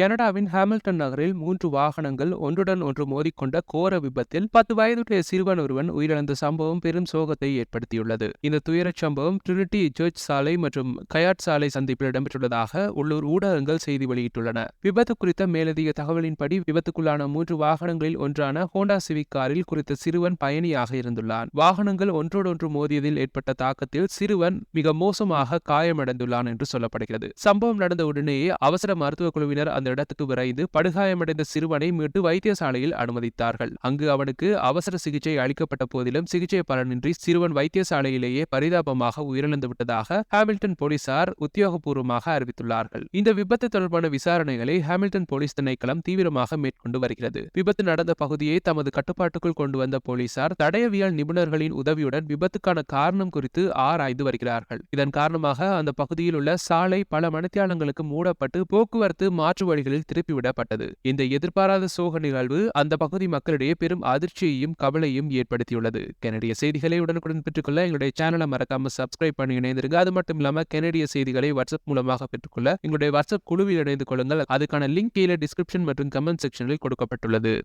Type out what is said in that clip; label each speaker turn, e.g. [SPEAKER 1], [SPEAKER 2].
[SPEAKER 1] கனடாவின் ஹாமில்டன் நகரில் மூன்று வாகனங்கள் ஒன்றுடன் ஒன்று மோதிக்கொண்ட கோர விபத்தில் பத்து வயதுடைய சிறுவன் ஒருவன் உயிரிழந்த சம்பவம் பெரும் சோகத்தை ஏற்படுத்தியுள்ளது. இந்த துயரச் சம்பவம் ட்ரினிட்டி சர்ச் சாலை மற்றும் கயாட் சாலை சந்திப்பில் இடம்பெற்றுள்ளதாக உள்ளூர் ஊடகங்கள் செய்தி வெளியிட்டுள்ளன. விபத்து குறித்த மேலதிக தகவலின்படி விபத்துக்குள்ளான மூன்று வாகனங்களில் ஒன்றான ஹோண்டா சிவிக் காரில் குறித்த சிறுவன் பயணியாக இருந்துள்ளான். வாகனங்கள் ஒன்றோடொன்று மோதியதில் ஏற்பட்ட தாக்கத்தில் சிறுவன் மிக மோசமாக காயமடைந்துள்ளான் என்று சொல்லப்படுகிறது. சம்பவம் நடந்த உடனேயே அவசர மருத்துவக் குழுவினர் அந்த இடத்துக்கு விரைந்து படுகாயமடைந்த சிறுவனை மீட்டு வைத்தியசாலையில் அனுமதித்தார்கள். அங்கு அவனுக்கு அவசர சிகிச்சை அளிக்கப்பட்ட போதிலும் சிகிச்சை பலனின்றி சிறுவன் வைத்தியசாலையிலேயே பரிதாபமாக உயிரிழந்து விட்டதாக ஹாமில்டன் போலீசார் உத்தியோகபூர்வமாக அறிவித்துள்ளார்கள். இந்த விபத்து தொடர்பான விசாரணைகளை ஹாமில்டன் போலீஸ் திணைக்களம் தீவிரமாக மேற்கொண்டு வருகிறது. விபத்து நடந்த பகுதியை தமது கட்டுப்பாட்டுக்குள் கொண்டு வந்த போலீசார் தடயவியல் நிபுணர்களின் உதவியுடன் விபத்துக்கான காரணம் குறித்து ஆராய்ந்து வருகிறார்கள். இதன் காரணமாக அந்த பகுதியில் உள்ள சாலை பல மணித்தியாலங்களுக்கு மூடப்பட்டு போக்குவரத்து மாற்று அதிகாரிகளில் திருப்பிவிடப்பட்டது. இந்த எதிர்பாராத சோக நிகழ்வு அந்த பகுதி மக்களிடையே பெரும் அதிர்ச்சியையும் கவலையும் ஏற்படுத்தியுள்ளது. கனடிய செய்திகளை உடனுக்குடன் பெற்றுக்கொள்ள எங்களுடைய சேனலை மறக்காம சப்ஸ்கிரைப் பண்ணி இணைந்திருங்க. அது மட்டும் இல்லாம கனடிய செய்திகளை வாட்ஸ்அப் மூலமாக பெற்றுக்கொள்ள எங்களுடைய வாட்ஸ்அப் குழுவில் இணைந்து கொள்ளுங்கள். அதுக்கான லிங்க் கீழே டிஸ்கிரிப்ஷன் மற்றும் கமெண்ட் செக்ஷனில் கொடுக்கப்பட்டுள்ளது.